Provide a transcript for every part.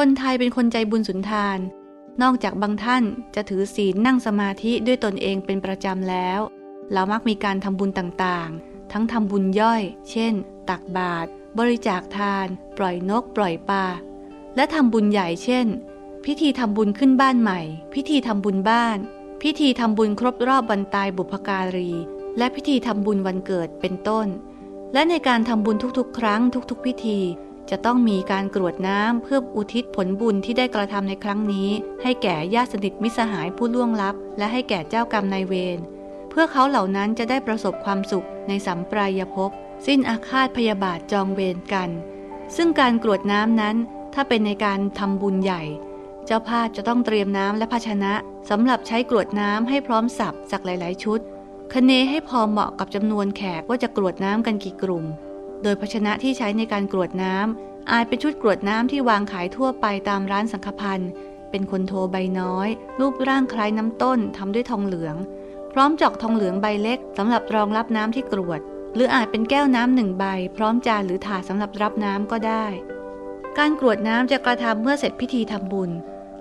คนไทยเป็นคนใจบุญสุนทาน นอกจากบางท่านจะถือศีลนั่งสมาธิด้วยตนเองเป็นประจำแล้ว เรามักมีการทำบุญต่างๆ ทั้งทำบุญย่อย เช่น ตักบาตร บริจาคทาน ปล่อยนก ปล่อยปลา และทำบุญใหญ่เช่น พิธีทำบุญขึ้นบ้านใหม่ พิธีทำบุญบ้าน พิธีทำบุญครบรอบวันตายบุพการี และพิธีทำบุญวันเกิดเป็นต้น และในการทำบุญทุกๆ ครั้งทุกๆ พิธี จะต้องมีการกรวดน้ำเพื่ออุทิศผลบุญที่ได้กระทำในครั้งนี้ ให้แก่ญาติสนิทมิสหายผู้ล่วงลับ และให้แก่เจ้ากรรมนายเวรเพื่อเขาเหล่านั้นจะได้ประสบความสุขในสัมปรายภพสิ้นอาฆาตพยาบาทจองเวรกัน ซึ่งการกรวดน้ำนั้น ถ้าเป็นในการทำบุญใหญ่ เจ้าภาพจะต้องเตรียมน้ำและภาชนะสำหรับใช้กรวดน้ำให้พร้อมสับจากหลาย ๆ ชุด คเนให้พอเหมาะกับจำนวนแขกว่าจะกรวดน้ำกันกี่กลุ่ม โดยภาชนะที่ใช้ในการกรวดน้ำอาจเป็นชุดกรวดน้ำที่วางขายทั่วไปตามร้านสังฆพันธ์เป็นคนโทใบน้อย รูปร่างคล้ายน้ำต้นทำด้วยทองเหลือง พร้อมจอกทองเหลืองใบเล็กสำหรับรองรับน้ำที่กรวด หรืออาจเป็นแก้วน้ำหนึ่งใบ พร้อมจานหรือถาดสำหรับรับน้ำก็ได้ การกรวดน้ำจะกระทำเมื่อเสร็จพิธีทำบุญ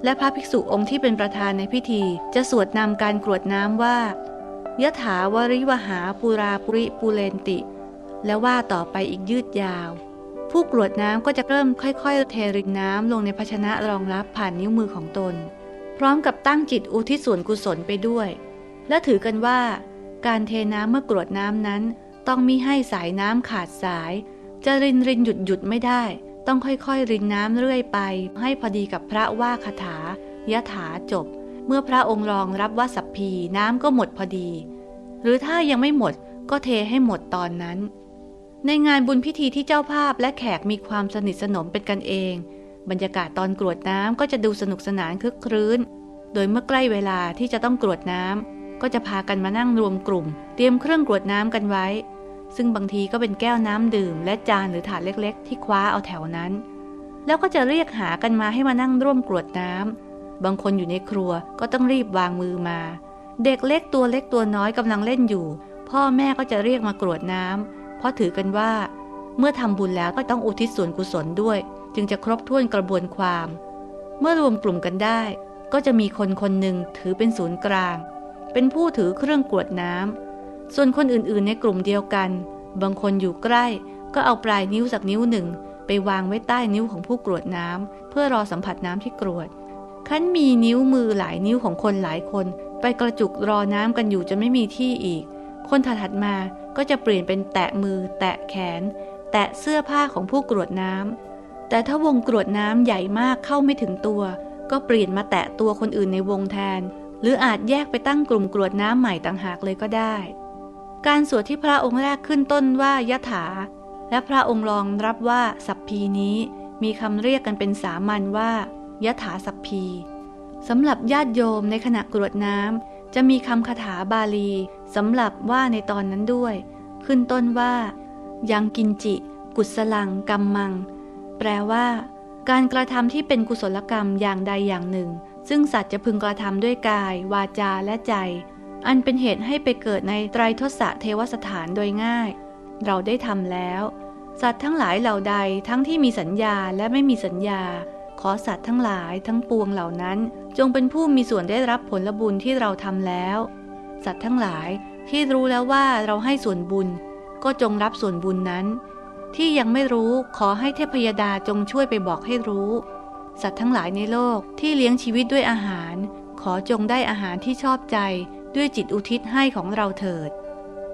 และพระภิกษุองค์ที่เป็นประธานในพิธี จะสวดนำการกรวดน้ำว่ายะถาวริวหาปุราปุริปุเรนติ และว่าต่อไปอีกยืดยาว ผู้กรวดน้ำก็จะเริ่มค่อยๆ เทรินน้ำลงในภาชนะรองรับผ่านนิ้วมือของตน พร้อมกับตั้งจิตอุทิศส่วนกุศลไปด้วย และถือกันว่า การเทน้ำเมื่อกรวดน้ำนั้น ต้องมิให้สายน้ำขาดสาย จะรินรินหยุดหยุดไม่ได้ ต้องค่อยๆ รินน้ำเรื่อยไป ให้พอดีกับพระว่าคาถายะถาจบ เมื่อพระองค์รองรับว่าสัพพีน้ำก็หมดพอดี หรือถ้ายังไม่หมดก็เทให้หมดตอนนั้น ในงานบุญพิธีที่เจ้าภาพและแขกมีความสนิทสนมเป็นกันเอง บรรยากาศตอนกรวดน้ำก็จะดูสนุกสนานคึกครื้น โดยเมื่อใกล้เวลาที่จะต้องกรวดน้ำก็จะพากันมานั่งรวมกลุ่ม เตรียมเครื่องกรวดน้ำกันไว้ ซึ่งบางทีก็เป็นแก้วน้ำดื่ม และจานหรือถาดเล็ก ๆ ที่คว้าเอาแถวนั้น แล้วก็จะเรียกหากันมาให้มานั่งร่วมกรวดน้ำบางคนอยู่ในครัวก็ต้องรีบวางมือมา เด็กเล็กตัวเล็กตัวน้อยกำลังเล่นอยู่ พ่อแม่ก็จะเรียกมากรวดน้ำ เพราะถือกันว่า เมื่อทำบุญแล้วก็ต้องอุทิศส่วนกุศลด้วย จึงจะครบถ้วนกระบวนความ เมื่อรวมกลุ่มกันได้ ก็จะมีคนคนหนึ่งถือเป็นศูนย์กลาง เป็นผู้ถือเครื่องกรวดน้ำส่วนคนอื่นๆ ในกลุ่มเดียวกัน บางคนอยู่ใกล้ ก็เอาปลายนิ้วสักนิ้วหนึ่งไปวางไว้ใต้นิ้วของผู้กรวดน้ำเพื่อรอสัมผัสน้ำที่กรวดคั้นมีนิ้วมือหลายนิ้วของคนหลายคน ไปกระจุกรอน้ำกันอยู่จะไม่มีที่อีก คนถัดมา ก็จะเปลี่ยนเป็นแตะมือ แตะแขน แตะเสื้อผ้าของผู้กรวดน้ำแต่ถ้าวงกรวดน้ำใหญ่มากเข้าไม่ถึงตัว ก็เปลี่ยนมาแตะตัวคนอื่นในวงแทน หรืออาจแยกไปตั้งกลุ่มกรวดน้ำใหม่ต่างหากเลยก็ได้ การสวดที่พระองค์แรกขึ้นต้นว่ายะถา และพระองค์รองรับว่าสัพพีนี้มีคำเรียกกันเป็นสามัญว่ายะถาสัพพีสำหรับญาติโยมในขณะกรวดน้ำ จะมีคำคาถาบาลีสำหรับว่าในตอนนั้นด้วย ขึ้นต้นว่า ยังกินจิ กุศลังกัมมัง แปลว่า การกระทำที่เป็นกุศลกรรมอย่างใดอย่างหนึ่ง ซึ่งสัตว์จะพึงกระทำด้วยกาย วาจาและใจ อันเป็นเหตุให้ไปเกิดในไตรทศเทวสถานโดยง่าย เราได้ทำแล้ว สัตว์ทั้งหลายเหล่าใดทั้งที่มีสัญญาและไม่มีสัญญา ขอสัตว์ทั้งหลายทั้งปวงเหล่านั้น จงเป็นผู้มีส่วนได้รับผลบุญที่เราทำแล้ว สัตว์ทั้งหลายที่รู้แล้วว่าเราให้ส่วนบุญ ก็จงรับส่วนบุญนั้น ที่ยังไม่รู้ขอให้เทพยดาจงช่วยไปบอกให้รู้ สัตว์ทั้งหลายในโลกที่เลี้ยงชีวิตด้วยอาหาร ขอจงได้อาหารที่ชอบใจด้วยจิตอุทิศให้ของเราเถิด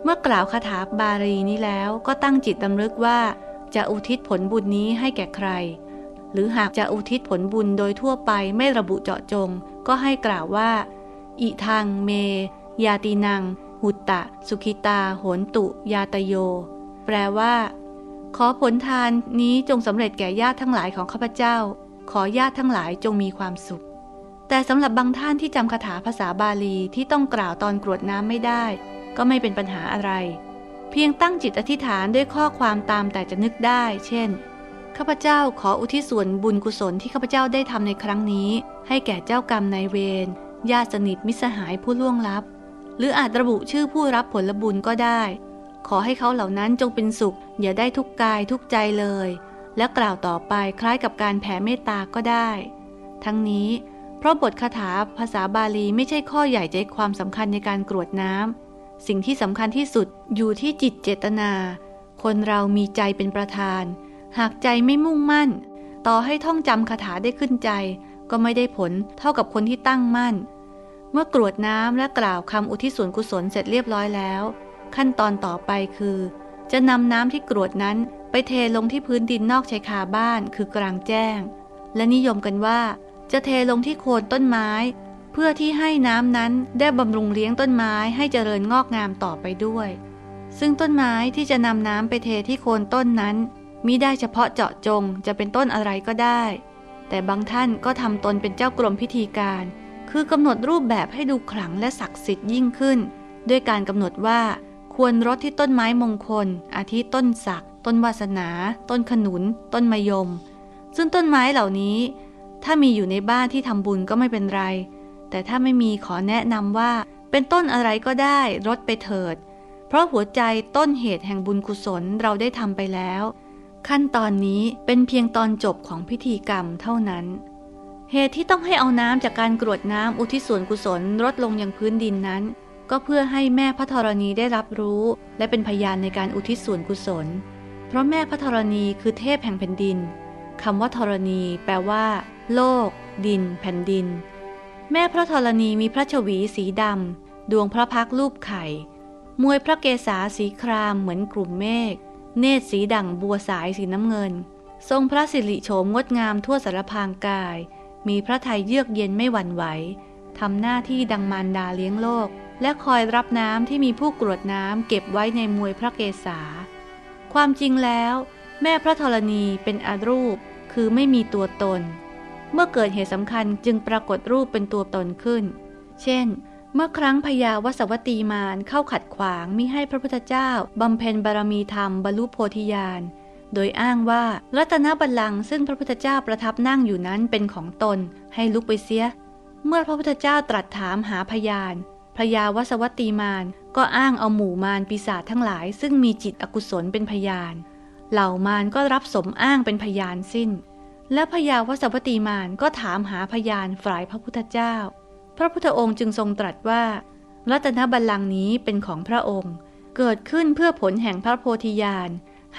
เมื่อกล่าวคาถาบาลีนี้แล้วก็ตั้งจิตดำลึกว่าจะอุทิศผลบุญนี้ให้แก่ใคร หรือหากจะอุทิศผลบุญโดยทั่วไปไม่ระบุเจาะจง ก็ให้กล่าวว่า อิทังเม ยาตินัง หุตตะ สุขิตา โหนตุ ยาตโย แปลว่า ขอผลทานนี้จงสำเร็จแก่ญาติทั้งหลายของข้าพเจ้า ขอญาติทั้งหลายจงมีความสุข แต่สำหรับบางท่านที่จำคาถาภาษาบาลีที่ต้องกล่าวตอนกรวดน้ำไม่ได้ ก็ไม่เป็นปัญหาอะไร เพียงตั้งจิตอธิษฐานด้วยข้อความตามแต่จะนึกได้ เช่น ข้าพเจ้าขออุทิศส่วนบุญกุศลที่ข้าพเจ้าได้ทำในครั้งนี้ ให้แก่เจ้ากรรมนายเวรญาติสนิทมิสหายผู้ล่วงลับ หรืออาจระบุชื่อผู้รับผลบุญก็ได้ ขอให้เขาเหล่านั้นจงเป็นสุข อย่าได้ทุกกายทุกใจเลย และกล่าวต่อไปคล้ายกับการแผ่เมตตาก็ได้ ทั้งนี้ เพราะบทคาถาภาษาบาลีไม่ใช่ข้อใหญ่ใจความสำคัญในการกรวดน้ำสิ่งที่สำคัญที่สุดอยู่ที่จิตเจตนา คนเรามีใจเป็นประธาน หากใจไม่มุ่งมั่น ต่อให้ท่องจำคาถาได้ขึ้นใจ ก็ไม่ได้ผลเท่ากับคนที่ตั้งมั่น เมื่อกรวดน้ำและกล่าวคำอุทิศส่วนกุศลเสร็จเรียบร้อยแล้ว ขั้นตอนต่อไปคือ จะนำน้ำที่กรวดนั้นไปเทลงที่พื้นดินนอกชายคาบ้านคือกลางแจ้ง และนิยมกันว่า จะเทลงที่โคนต้นไม้ เพื่อที่ให้น้ำนั้นได้บำรุงเลี้ยงต้นไม้ให้เจริญงอกงามต่อไปด้วย ซึ่งต้นไม้ที่จะนำน้ำไปเทที่โคนต้นนั้น มิได้เฉพาะเจาะจงจะเป็นต้นอะไรก็ได้ แต่บางท่านก็ทำตนเป็นเจ้ากรมพิธีการ คือกำหนดรูปแบบให้ดูขลังและศักดิ์สิทธิ์ยิ่งขึ้น ด้วยการกำหนดว่า ควรรดที่ต้นไม้มงคล อาทิต้นสัก ต้นวาสนา ต้นขนุน ต้นมะยม ซึ่งต้นไม้เหล่านี้ ถ้ามีอยู่ในบ้านที่ทำบุญก็ไม่เป็นไร แต่ถ้าไม่มีขอแนะนำว่า เป็นต้นอะไรก็ได้รดไปเถิด เพราะหัวใจต้นเหตุแห่งบุญกุศลเราได้ทำไปแล้ว ขั้นตอนนี้เป็นเพียงตอนจบของพิธีกรรมเท่านั้น เหตุที่ต้องให้เอาน้ำจากการกรวดน้ำอุทิศส่วนกุศลลดลงยังพื้นดินนั้น ก็เพื่อให้แม่พระธรณีได้รับรู้ และเป็นพยานในการอุทิศส่วนกุศล เพราะแม่พระธรณีคือเทพแห่งแผ่นดินคำว่าธรณี แปลว่า โลก ดิน แผ่นดิน แม่พระธรณีมีพระชวีสีดำดวงพระพักตร์รูปไข่ มวยพระเกศาสีครามเหมือนกลุ่มเมฆ เนตรสีดั่งบัวสายสีน้ำเงิน ทรงพระสิริโฉมงดงามทั่วสารพางกาย มีพระทัยเยือกเย็นไม่หวั่นไหวทำหน้าที่ดังมารดาเลี้ยงโลก และคอยรับน้ำที่มีผู้กรวดน้ำเก็บไว้ในมวยพระเกศา ความจริงแล้ว แม่พระธรณีเป็นอารูป คือไม่มีตัวตน เมื่อเกิดเหตุสำคัญจึงปรากฏรูปเป็นตัวตนขึ้น เช่น เมื่อครั้งพญาวสวัตีมารเข้าขัดขวางมิให้พระพุทธเจ้าบำเพ็ญบารมีธรรมบรรลุโพธิญาณ โดยอ้างว่ารัตนบัลลังก์ซึ่งพระพุทธเจ้าประทับนั่งอยู่นั้นเป็นของตนให้ลุกไปเสีย เมื่อพระพุทธเจ้าตรัสถามหาพยานพญาวสวัตีมารก็อ้างเอาหมู่มารปีศาจทั้งหลาย ซึ่งมีจิตอกุศลเป็นพยาน เหล่ามารก็รับสมอ้างเป็นพยานสิ้น และพญาวสวัตีมารก็ถามหาพยานฝ่ายพระพุทธเจ้า ระพุทธองค์จึงทรงตรัสว่า รัตนบัลลังก์นี้เป็นของพระองค์ เกิดขึ้นเพื่อผลแห่งพระโพธิญาณ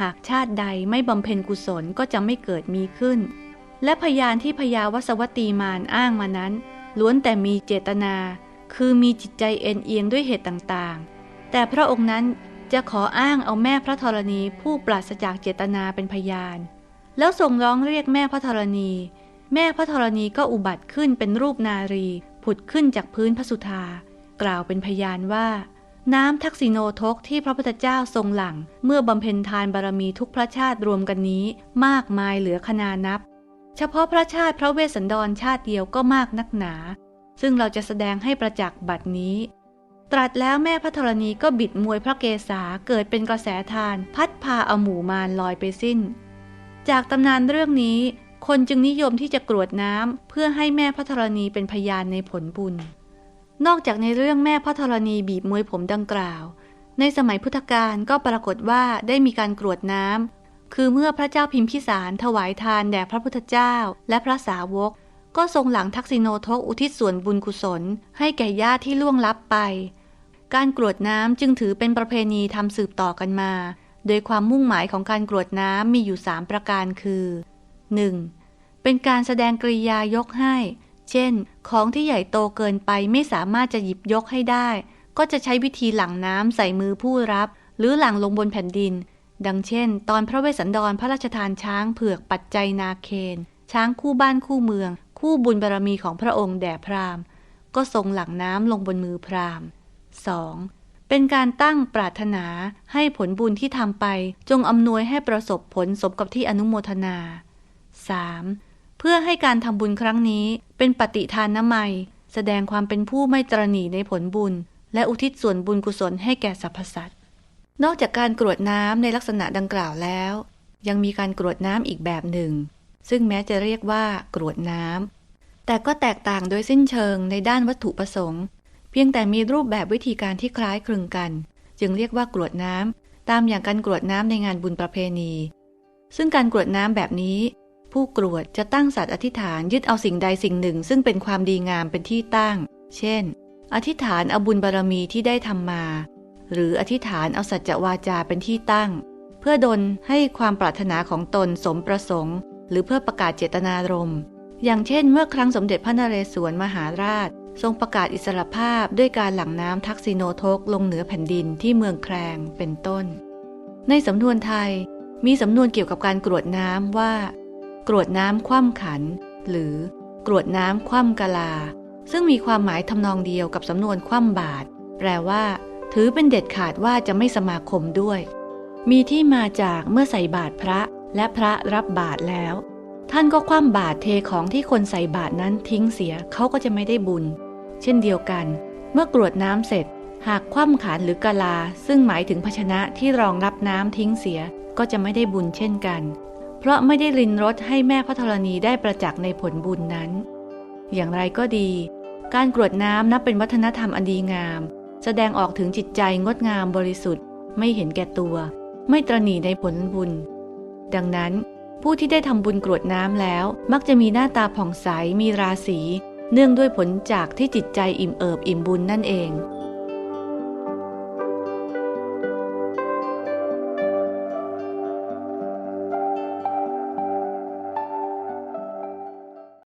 หากชาติใดไม่บำเพ็ญกุศลก็จะไม่เกิดมีขึ้น และพยานที่พญาวสวัตีมารอ้างมานั้น ล้วนแต่มีเจตนา คือมีจิตใจเอ็นเอียงด้วยเหตุต่างๆ แต่พระองค์นั้นจะขออ้างเอาแม่พระธรณีผู้ปราศจากเจตนาเป็นพยาน แล้วทรงร้องเรียกแม่พระธรณี แม่พระธรณีก็อุบัติขึ้นเป็นรูปนารี ผุดขึ้นจากพื้นพระสุธา กล่าวเป็นพยานว่า น้ำทักษิโนทกที่พระพุทธเจ้าทรงหลัง เมื่อบำเพ็ญทานบารมีทุกพระชาติรวมกันนี้ มากมายเหลือขนานับ เฉพาะพระชาติพระเวสสันดรชาติเดียวก็มากนักหนา ซึ่งเราจะแสดงให้ประจักษ์บัดนี้ ตรัสแล้วแม่พระธรณีก็บิดมวยพระเกศาเกิดเป็นกระแสทาน พัดพาเอาหมู่มารลอยไปสิ้น จากตำนานเรื่องนี้ คนจึงนิยมที่จะกรวดน้ำเพื่อให้แม่พระธรณีเป็นพยานในผลบุญ นอกจากในเรื่องแม่พระธรณีบีบมวยผมดังกล่าว ในสมัยพุทธกาลก็ปรากฏว่าได้มีการกรวดน้ำคือเมื่อพระเจ้าพิมพิสารถวายทานแด่พระพุทธเจ้า และพระสาวก ก็ทรงหลังทักษิโนทกอุทิศส่วนบุญกุศล ให้แก่ญาติที่ล่วงลับไป การกรวดน้ำจึงถือเป็นประเพณีทำสืบต่อกันมา โดยความมุ่งหมายของการกรวดน้ำมีอยู่ 3 ประการคือ 1. เป็นการแสดงกริยายกให้ เช่น ของที่ใหญ่โตเกินไปไม่สามารถจะหยิบยกให้ได้ ก็จะใช้วิธีหลังน้ำใส่มือผู้รับ หรือหลังลงบนแผ่นดิน ดังเช่น ตอนพระเวสสันดรพระราชทานช้างเผือกปัจจัยนาเคน ช้างคู่บ้านคู่เมือง คู่บุญบารมีของพระองค์แด่พราหมณ์ก็ทรงหลังน้ำลงบนมือพราหมณ์ 2. เป็นการตั้งปรารถนาให้ผลบุญที่ทำไป จงอำนวยให้ประสบผลสมกับที่อนุโมทนา 3. เพื่อให้การทำบุญครั้งนี้เป็นปฏิทานน้ำมัย แสดงความเป็นผู้ไม่ตรณีในผลบุญ และอุทิศส่วนบุญกุศลให้แก่สรรพสัตว์ นอกจากการกรวดน้ำในลักษณะดังกล่าวแล้ว ยังมีการกรวดน้ำอีกแบบหนึ่ง ซึ่งแม้จะเรียกว่ากรวดน้ำแต่ก็แตกต่างโดยสิ้นเชิงในด้านวัตถุประสงค์ เพียงแต่มีรูปแบบวิธีการที่คล้ายคลึงกัน จึงเรียกว่ากรวดน้ำตามอย่างการกรวดน้ำในงานบุญประเพณี ซึ่งการกรวดน้ำแบบนี้ ผู้กรวดจะตั้งสัตว์อธิษฐานยึดเอาสิ่งใดสิ่งหนึ่ง ซึ่งเป็นความดีงามเป็นที่ตั้ง เช่น อธิษฐานเอาบุญบารมีที่ได้ทำมา หรืออธิษฐานเอาสัจจวาจาเป็นที่ตั้ง เพื่อดลให้ความปรารถนาของตนสมประสงค์ หรือเพื่อประกาศเจตนารมณ์ อย่างเช่น เมื่อครั้งสมเด็จพระนเรศวรมหาราช ทรงประกาศอิสรภาพด้วยการหลั่งน้ำทักษิโนทกลงเหนือแผ่นดินที่เมืองแครงเป็นต้น ในสำนวนไทยมีสำนวนเกี่ยวกับการกรวดน้ำว่า กรวดน้ำคว่ำขัน หรือกรวดน้ำคว่ำกะลา ซึ่งมีความหมายทำนองเดียวกับสำนวนคว่ำบาตรแปลว่า ถือเป็นเด็ดขาดว่าจะไม่สมาคมด้วย มีที่มาจากเมื่อใส่บาตรพระและพระรับบาตรแล้ว ท่านก็คว่ำบาตรเทของที่คนใส่บาตรนั้นทิ้งเสียเขาก็จะไม่ได้บุญ เช่นเดียวกัน เมื่อกรวดน้ำเสร็จ หากคว่ำขันหรือกะลา ซึ่งหมายถึงภาชนะที่รองรับน้ำทิ้งเสียก็จะไม่ได้บุญเช่นกัน เพราะไม่ได้รินรสให้แม่พระธรณีได้ประจักษ์ในผลบุญนั้น อย่างไรก็ดี การกรวดน้ำนับเป็นวัฒนธรรมอันดีงาม แสดงออกถึงจิตใจงดงามบริสุทธิ์ ไม่เห็นแก่ตัว ไม่ตรณีในผลบุญ ดังนั้น ผู้ที่ได้ทำบุญกรวดน้ำแล้ว มักจะมีหน้าตาผ่องใสมีราศีเนื่องด้วยผลจากที่จิตใจอิ่มเอิบอิ่มบุญนั่นเอง